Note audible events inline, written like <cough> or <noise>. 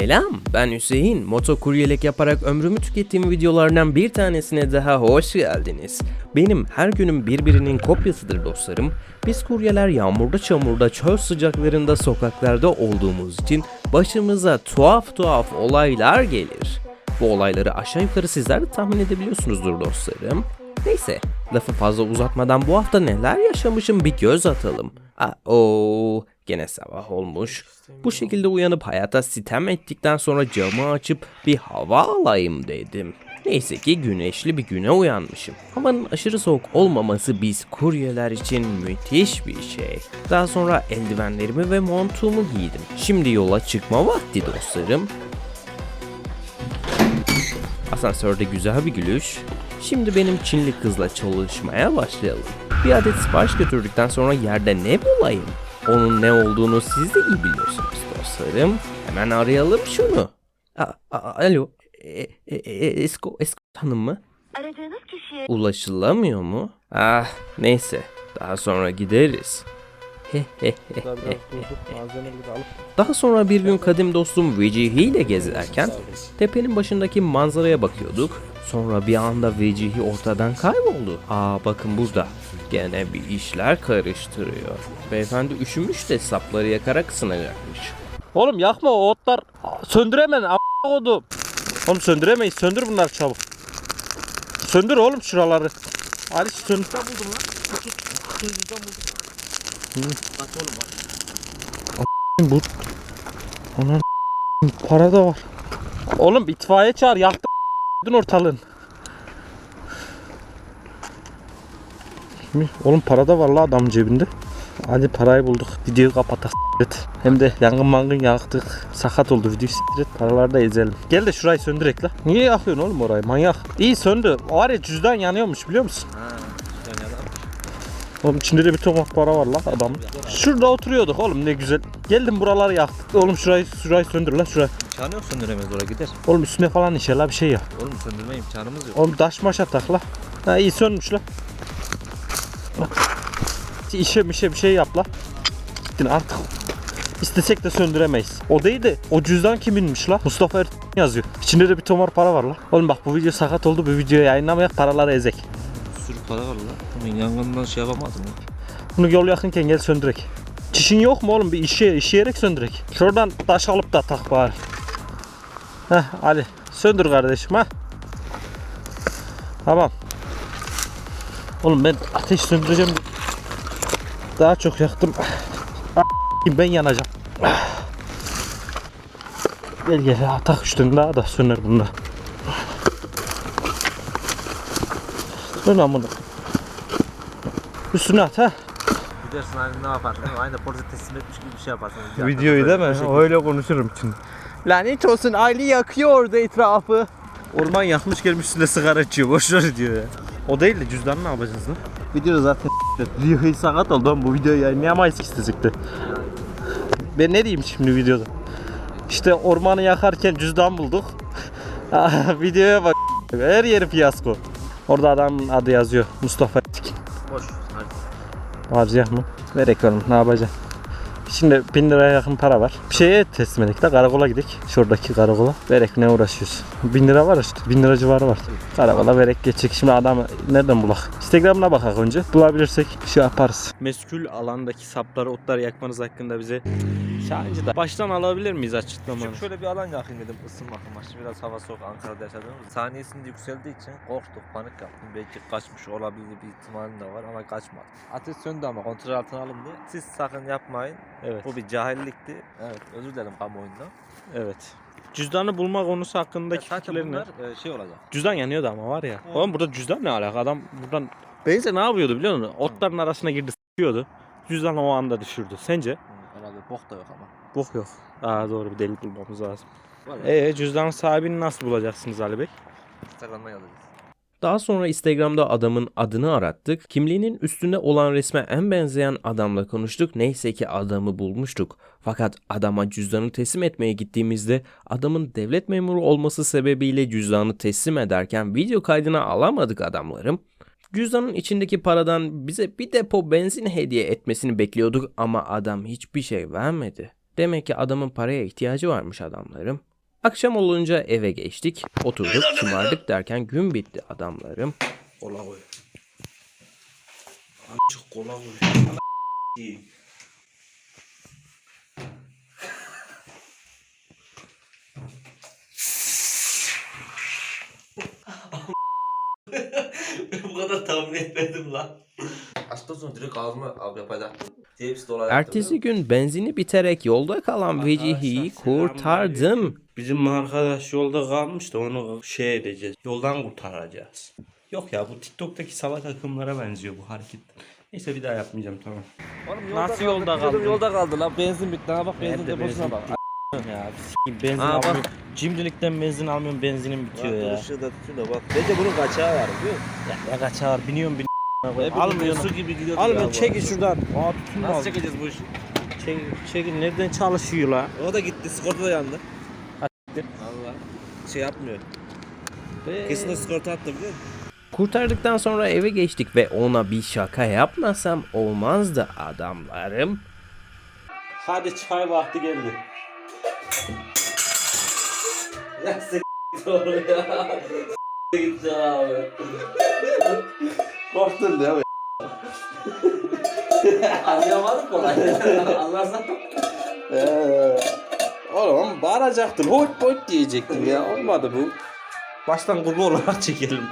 Selam, ben Hüseyin. Motokuryelik yaparak ömrümü tükettiğim videolardan bir tanesine daha hoş geldiniz. Benim her günüm birbirinin kopyasıdır dostlarım. Biz kuryeler yağmurda çamurda çöl sıcaklarında sokaklarda olduğumuz için başımıza tuhaf tuhaf olaylar gelir. Bu olayları aşağı yukarı sizler de tahmin edebiliyorsunuzdur dostlarım. Neyse, lafı fazla uzatmadan bu hafta neler yaşamışım bir göz atalım. o gene sabah olmuş. Bu şekilde uyanıp hayata sitem ettikten sonra camı açıp bir hava alayım dedim. Neyse ki güneşli bir güne uyanmışım. Havanın aşırı soğuk olmaması biz kuryeler için müthiş bir şey. Daha sonra eldivenlerimi ve montumu giydim. Şimdi yola çıkma vakti dostlarım. Asansörde güzel bir gülüş. Şimdi benim Çinli kızla çalışmaya başlayalım. Bir adet sipariş götürdükten sonra yerde ne bulayım? Onun ne olduğunu siz de iyi biliyorsunuz dostlarım. Hemen arayalım şunu. A- a- alo. E- e- e- Esko, Esko hanım mı? Aradığınız kişiye Ulaşılamıyor mu? Ah neyse. Daha sonra gideriz. Daha sonra bir gün kadim dostum Vecihi ile gezerken tepenin başındaki manzaraya bakıyorduk. Sonra bir anda Vecihi ortadan kayboldu. Aa bakın burada. Gene bir işler karıştırıyor. Beyefendi üşümüş de sapları yakarak ısınacakmış. Oğlum yakma o otlar söndüremen a** kodum. Oğlum söndüremeyiz söndür bunları çabuk. Söndür oğlum şuraları. Ali söndür. buldum lan. Bu. Anan para da var. Oğlum itfaiye çağır yaktı ortalığın. Kimi? Oğlum para da var la adamın cebinde. Hadi parayı bulduk. Videoyu kapatak s**t. Hem de yangın mangın yaktık. Sakat oldu video s**t. Paraları da ezelim. Gel de şurayı söndürek la. Niye yakıyorsun oğlum orayı manyak? İyi söndü. O var ya cüzdan yanıyormuş biliyor musun? Oğlum içinde de bir ton para var la adam. Şurada oturuyorduk oğlum ne güzel. Geldim buraları yaktık. Oğlum şurayı şurayı söndür la şurayı. İmkanı yok söndüremez oraya gider. Oğlum üstüne falan işe la bir şey ya. Oğlum söndürme imkanımız yok. Oğlum taş maş atak la. Ha iyi sönmüş la. İşe mişe bir şey yap la. Gittin artık. İstesek de söndüremeyiz. O değil de o cüzdan kiminmiş la? Mustafa Er yazıyor. İçinde de bir tomar para var la. Oğlum bak bu video sakat oldu. Bu videoyu yayınlamayak paraları ezek. Bir sürü para var lan. Ama yangından şey yapamadım ya. Bunu yol yakınken gel söndürek. Çişin yok mu oğlum? Bir işe, işeyerek söndürek. Şuradan taş alıp da tak bari. Heh Ali. Söndür kardeşim ha. Tamam. Oğlum ben ateş söndüreceğim. Daha çok yaktım. Ben yanacağım. Gel gel ya, tak üstüne daha da söner bunda. Dön lan bunu. Üstüne at ha. Gidersin hani ne yaparsın? Aynı polise teslim etmiş gibi bir şey yaparsın. Videoyu değil mi? Öyle konuşurum şimdi. Lanet olsun Ali yakıyor orada etrafı. Orman yakmış gelmiş üstüne sigara içiyor. Boş ver diyor ya. O değil de cüzdanı ne yapacağız lan? Video zaten Videoyu sakat oldu ama bu videoyu yayınlayamayız ki istesek de. Ben ne diyeyim şimdi videoda? İşte ormanı yakarken cüzdan bulduk. <laughs> Videoya bak. Her yeri fiyasko. Orada adamın adı yazıyor. Mustafa. Boş. Hadi. Harcayak mı? Verek oğlum ne yapacaksın? Şimdi 1000 liraya yakın para var. Bir şeye teslim edik de karakola gidik. Şuradaki karakola. Verek ne uğraşıyoruz? 1000 lira var işte. 1000 lira civarı var. Karakola verek geçecek. Şimdi adamı nereden bulak? Instagram'ına bakak önce. Bulabilirsek şey yaparız. meskul alandaki sapları, otları yakmanız hakkında bize Şahici da baştan alabilir miyiz açıklamanı? Küçük şöyle bir alan yakayım dedim ısınmak amaçlı. Biraz hava soğuk Ankara'da yaşadığımız. Saniyesinde yükseldiği için korktuk, panik yaptım. Belki kaçmış olabilir bir ihtimalim de var ama kaçmadı. Ateş söndü ama kontrol altına alın diye. Siz sakın yapmayın. Evet. Bu bir cahillikti. Evet özür dilerim kamuoyundan. Evet. Cüzdanı bulma konusu hakkındaki Zaten fikirlerin ne? bunlar e, şey olacak. Cüzdan yanıyordu ama var ya. Oğlum burada cüzdan ne alaka? Adam buradan Benze ne yapıyordu biliyor musun? Otların arasına girdi s**yordu. Cüzdanı o anda düşürdü. Sence? Bok da yok ama. Bok yok. Aa doğru bir delik bulmamız lazım. Ya, Ee cüzdan sahibini nasıl bulacaksınız Ali Bey? Instagram'dan yazacağız. Daha sonra Instagram'da adamın adını arattık. Kimliğinin üstünde olan resme en benzeyen adamla konuştuk. Neyse ki adamı bulmuştuk. Fakat adama cüzdanı teslim etmeye gittiğimizde adamın devlet memuru olması sebebiyle cüzdanı teslim ederken video kaydına alamadık adamlarım. Cüzdanın içindeki paradan bize bir depo benzin hediye etmesini bekliyorduk ama adam hiçbir şey vermedi. Demek ki adamın paraya ihtiyacı varmış adamlarım. Akşam olunca eve geçtik, oturduk, şımardık derken gün bitti adamlarım. Kola koy. Kola koy. Kadar tahmin etmedim lan. Açtıktan sonra direkt ağzıma av yapacaktım. Tepsi dolar Ertesi gün benzini biterek yolda kalan Vecihi'yi kurtardım. Bizim arkadaş yolda kalmış da onu şey edeceğiz. Yoldan kurtaracağız. Yok ya bu TikTok'taki salak akımlara benziyor bu hareket. Neyse bir daha yapmayacağım tamam. Oğlum Nasıl yolda Dedim kaldın? Yolda kaldı lan benzin bitti. Ha bak benzin Nerede deposuna benzin bak. Ya s**eyim, benzin Aa, bak. almıyorum. Cimrilikten benzin almıyorum benzinim bitiyor ya. Işığı da tutun da bak. Bence bunun kaçağı var biliyor musun? Ya ne kaçar biniyorum bin Almıyorsun. bileyim, su gibi gidiyor. Almıyorsun çekin şuradan. Aa tutun Nasıl Nasıl çekeceğiz bu işi? Çekin, çekin nereden çalışıyor la? O da gitti. Sigorta da yandı. Allah. Şey yapmıyor. Kesin de sigorta attı biliyor musun? Kurtardıktan sonra eve geçtik ve ona bir şaka yapmasam olmazdı adamlarım. Hadi çay vakti geldi. Ya s*** <laughs> doğru ya. S*** <laughs> gitti abi. Korktun değil mi? <laughs> Anlayamadım kolay. Anlarsan. Oğlum bağıracaktın. Hoyt hoyt diyecektin ya. Olmadı bu. Baştan kurgu olarak çekelim.